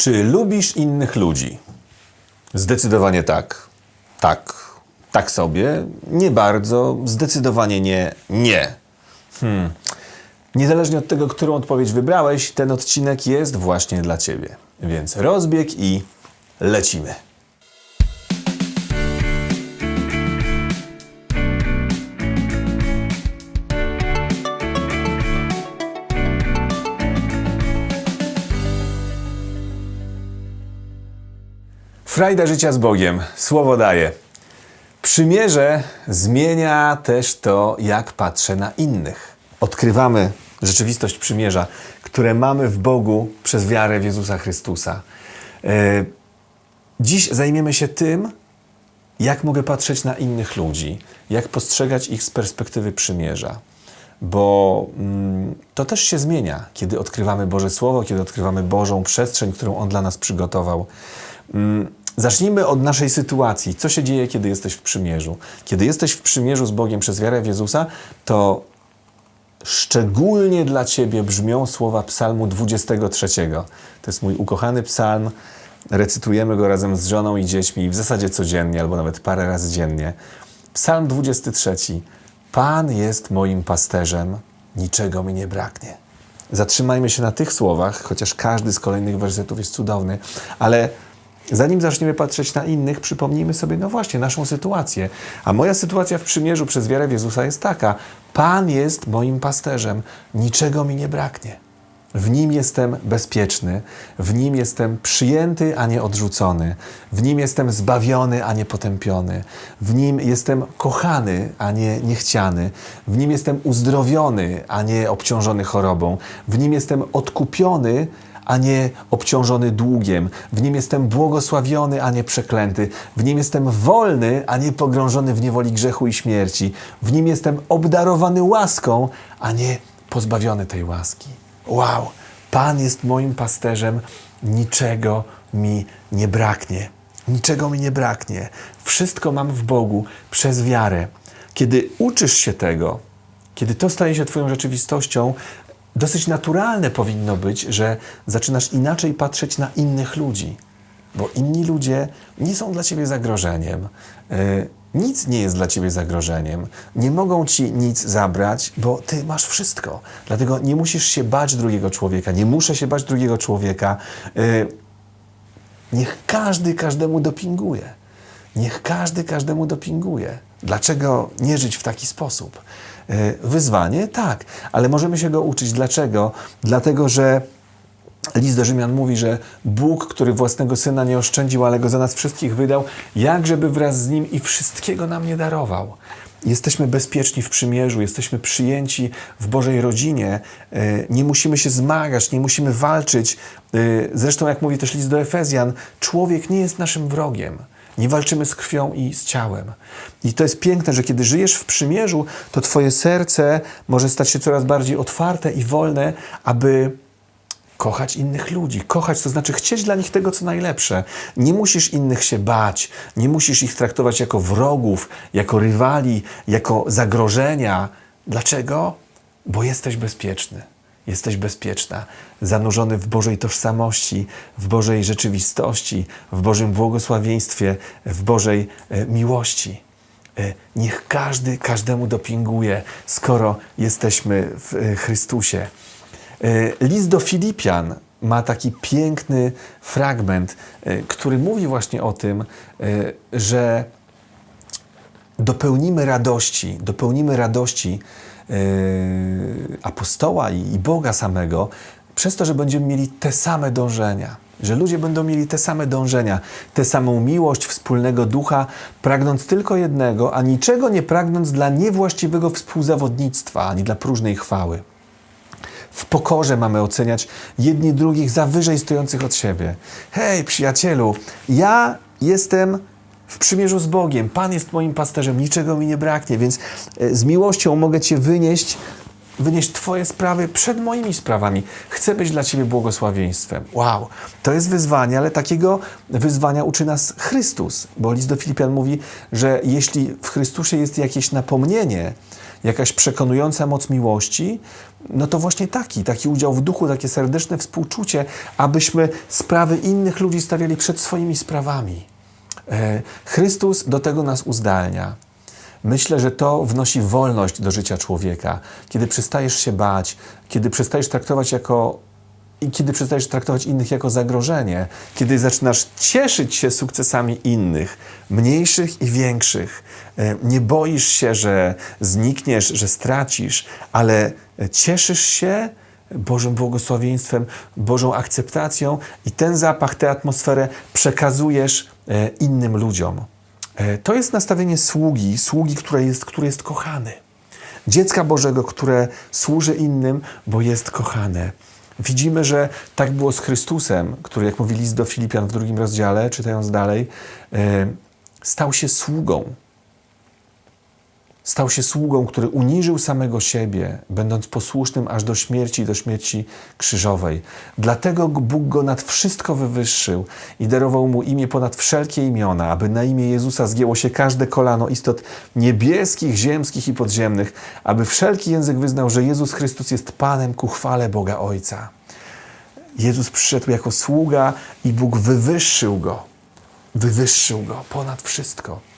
Czy lubisz innych ludzi? Zdecydowanie tak. Tak. Tak sobie. Nie bardzo. Zdecydowanie nie. Nie. Hmm. Niezależnie od tego, którą odpowiedź wybrałeś, ten odcinek jest właśnie dla Ciebie. Więc rozbieg i lecimy. Frajda życia z Bogiem. Słowo daje. Przymierze zmienia też to, jak patrzę na innych. Odkrywamy rzeczywistość przymierza, które mamy w Bogu przez wiarę w Jezusa Chrystusa. E, Dziś zajmiemy się tym, jak mogę patrzeć na innych ludzi, jak postrzegać ich z perspektywy przymierza. Bo mm, to też się zmienia, kiedy odkrywamy Boże Słowo, kiedy odkrywamy Bożą przestrzeń, którą On dla nas przygotował. Mm, zacznijmy od naszej sytuacji. Co się dzieje, kiedy jesteś w przymierzu? Kiedy jesteś w przymierzu z Bogiem przez wiarę w Jezusa, to szczególnie dla Ciebie brzmią słowa Psalmu 23. To jest mój ukochany psalm. Recytujemy go razem z żoną i dziećmi w zasadzie codziennie, albo nawet parę razy dziennie. Psalm 23. Pan jest moim pasterzem, niczego mi nie braknie. Zatrzymajmy się na tych słowach, chociaż każdy z kolejnych wersetów jest cudowny, ale zanim zaczniemy patrzeć na innych, przypomnijmy sobie, no właśnie, naszą sytuację. A moja sytuacja w przymierzu przez wiarę w Jezusa jest taka: Pan jest moim pasterzem, niczego mi nie braknie. W nim jestem bezpieczny, w nim jestem przyjęty, a nie odrzucony, w nim jestem zbawiony, a nie potępiony, w nim jestem kochany, a nie niechciany, w nim jestem uzdrowiony, a nie obciążony chorobą, w nim jestem odkupiony, a nie obciążony długiem, w nim jestem błogosławiony, a nie przeklęty, w nim jestem wolny, a nie pogrążony w niewoli grzechu i śmierci, w nim jestem obdarowany łaską, a nie pozbawiony tej łaski. Wow, Pan jest moim pasterzem, niczego mi nie braknie. Niczego mi nie braknie. Wszystko mam w Bogu przez wiarę. Kiedy uczysz się tego, kiedy to staje się Twoją rzeczywistością, dosyć naturalne powinno być, że zaczynasz inaczej patrzeć na innych ludzi, bo inni ludzie nie są dla Ciebie zagrożeniem. Yy, nic nie jest dla Ciebie zagrożeniem. Nie mogą Ci nic zabrać, bo Ty masz wszystko. Dlatego nie musisz się bać drugiego człowieka. Nie muszę się bać drugiego człowieka. Yy, Niech każdy każdemu dopinguje. Niech każdy każdemu dopinguje. Dlaczego nie żyć w taki sposób? Yy, Wyzwanie? Tak, ale możemy się go uczyć. Dlaczego? Dlatego, że List do Rzymian mówi, że Bóg, który własnego Syna nie oszczędził, ale Go za nas wszystkich wydał, jakżeby wraz z Nim i wszystkiego nam nie darował. Jesteśmy bezpieczni w przymierzu, jesteśmy przyjęci w Bożej rodzinie, e, nie musimy się zmagać, nie musimy walczyć. E, Zresztą, jak mówi też list do Efezjan, człowiek nie jest naszym wrogiem. Nie walczymy z krwią i z ciałem. I to jest piękne, że kiedy żyjesz w przymierzu, to Twoje serce może stać się coraz bardziej otwarte i wolne, aby kochać innych ludzi. Kochać to znaczy chcieć dla nich tego, co najlepsze. Nie musisz innych się bać, nie musisz ich traktować jako wrogów, jako rywali, jako zagrożenia. Dlaczego? Bo jesteś bezpieczny. Jesteś bezpieczna, zanurzony w Bożej tożsamości, w Bożej rzeczywistości, w Bożym błogosławieństwie, w Bożej e, miłości. E, Niech każdy każdemu dopinguje, skoro jesteśmy w e, Chrystusie. List do Filipian ma taki piękny fragment, który mówi właśnie o tym, że dopełnimy radości, dopełnimy radości apostoła i, i Boga samego przez to, że będziemy mieli te same dążenia. Że ludzie będą mieli te same dążenia, tę samą miłość wspólnego ducha, pragnąc tylko jednego, a niczego nie pragnąc dla niewłaściwego współzawodnictwa, ani dla próżnej chwały. W pokorze mamy oceniać jedni drugich za wyżej stojących od siebie. Hej, przyjacielu, ja jestem w przymierzu z Bogiem. Pan jest moim pasterzem, niczego mi nie braknie, więc e, z miłością mogę Cię wynieść, wynieść Twoje sprawy przed moimi sprawami. Chcę być dla Ciebie błogosławieństwem. Wow, to jest wyzwanie, ale takiego wyzwania uczy nas Chrystus, bo list do Filipian mówi, że jeśli w Chrystusie jest jakieś napomnienie, jakaś przekonująca moc miłości, no to właśnie taki, taki udział w duchu, takie serdeczne współczucie, abyśmy sprawy innych ludzi stawiali przed swoimi sprawami. E, Chrystus do tego nas uzdalnia. Myślę, że to wnosi wolność do życia człowieka. Kiedy przestajesz się bać, kiedy przestajesz traktować jako i kiedy przestajesz traktować innych jako zagrożenie, kiedy zaczynasz cieszyć się sukcesami innych, mniejszych i większych, e, nie boisz się, że znikniesz, że stracisz, ale cieszysz się Bożym błogosławieństwem, Bożą akceptacją i ten zapach, tę atmosferę przekazujesz innym ludziom. E, To jest nastawienie sługi, sługi, które jest, który jest kochany. Dziecka Bożego, które służy innym, bo jest kochane. Widzimy, że tak było z Chrystusem, który, jak mówi list do Filipian w drugim rozdziale, czytając dalej, e, stał się sługą. Stał się sługą, który uniżył samego siebie, będąc posłusznym aż do śmierci, do śmierci krzyżowej. Dlatego Bóg go nad wszystko wywyższył i darował mu imię ponad wszelkie imiona, aby na imię Jezusa zgięło się każde kolano istot niebieskich, ziemskich i podziemnych, aby wszelki język wyznał, że Jezus Chrystus jest Panem ku chwale Boga Ojca. Jezus przyszedł jako sługa i Bóg wywyższył go. Wywyższył go ponad wszystko.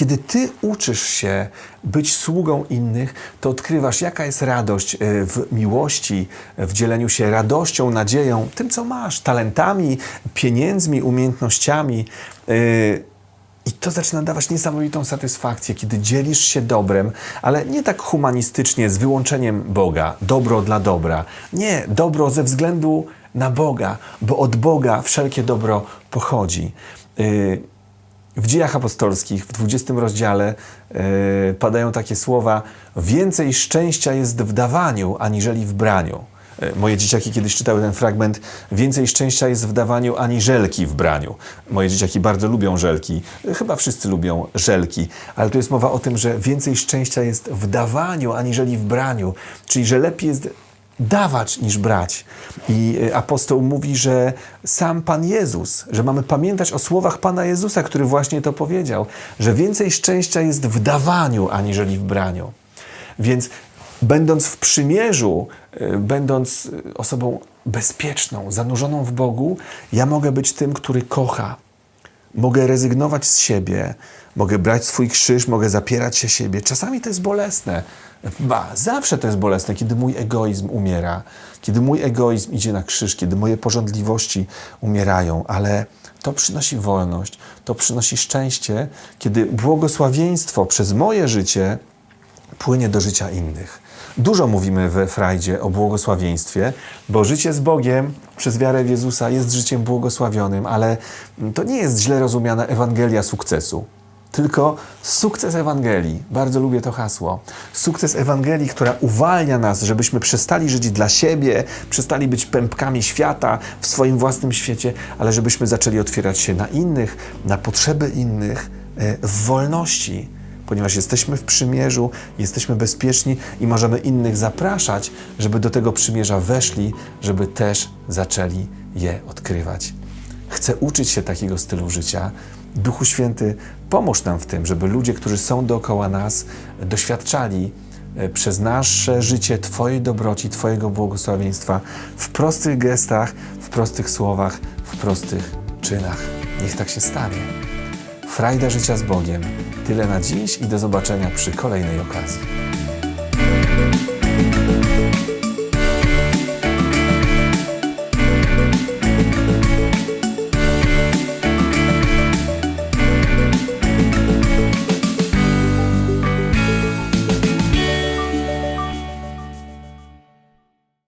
Kiedy ty uczysz się być sługą innych, to odkrywasz, jaka jest radość e, w miłości, w dzieleniu się radością, nadzieją, tym, co masz, talentami, pieniędzmi, umiejętnościami. E, I to zaczyna dawać niesamowitą satysfakcję, kiedy dzielisz się dobrem, ale nie tak humanistycznie, z wyłączeniem Boga, dobro dla dobra. Nie, dobro ze względu na Boga, bo od Boga wszelkie dobro pochodzi. Yy, w dziejach apostolskich, w 20 rozdziale, yy, padają takie słowa: Więcej szczęścia jest w dawaniu, aniżeli w braniu. Yy, Moje dzieciaki kiedyś czytały ten fragment. Więcej szczęścia jest w dawaniu, ani żelki w braniu. Moje dzieciaki bardzo lubią żelki. Yy, Chyba wszyscy lubią żelki, ale tu jest mowa o tym, że więcej szczęścia jest w dawaniu, aniżeli w braniu. Czyli, że lepiej jest dawać niż brać. I y, apostoł mówi, że sam Pan Jezus, że mamy pamiętać o słowach Pana Jezusa, który właśnie to powiedział, że więcej szczęścia jest w dawaniu, aniżeli w braniu. Więc będąc w przymierzu, y, będąc y, osobą bezpieczną, zanurzoną w Bogu, ja mogę być tym, który kocha. Mogę rezygnować z siebie, mogę brać swój krzyż, mogę zapierać się siebie. Czasami to jest bolesne. Ba, zawsze to jest bolesne, kiedy mój egoizm umiera, kiedy mój egoizm idzie na krzyż, kiedy moje porządliwości umierają, ale to przynosi wolność, to przynosi szczęście, kiedy błogosławieństwo przez moje życie płynie do życia innych. Dużo mówimy we Frajdzie o błogosławieństwie, bo życie z Bogiem przez wiarę w Jezusa jest życiem błogosławionym, ale to nie jest źle rozumiana Ewangelia sukcesu. Tylko sukces Ewangelii, bardzo lubię to hasło. Sukces Ewangelii, która uwalnia nas, żebyśmy przestali żyć dla siebie, przestali być pępkami świata w swoim własnym świecie, ale żebyśmy zaczęli otwierać się na innych, na potrzeby innych e, w wolności ponieważ jesteśmy w przymierzu, jesteśmy bezpieczni i możemy innych zapraszać, żeby do tego przymierza weszli, żeby też zaczęli je odkrywać. Chcę uczyć się takiego stylu życia. Duchu Święty, pomóż nam w tym, żeby ludzie, którzy są dookoła nas, doświadczali e, przez nasze życie Twojej dobroci, Twojego błogosławieństwa w prostych gestach, w prostych słowach, w prostych czynach. Niech tak się stanie. Frajda życia z Bogiem. Tyle na dziś i do zobaczenia przy kolejnej okazji.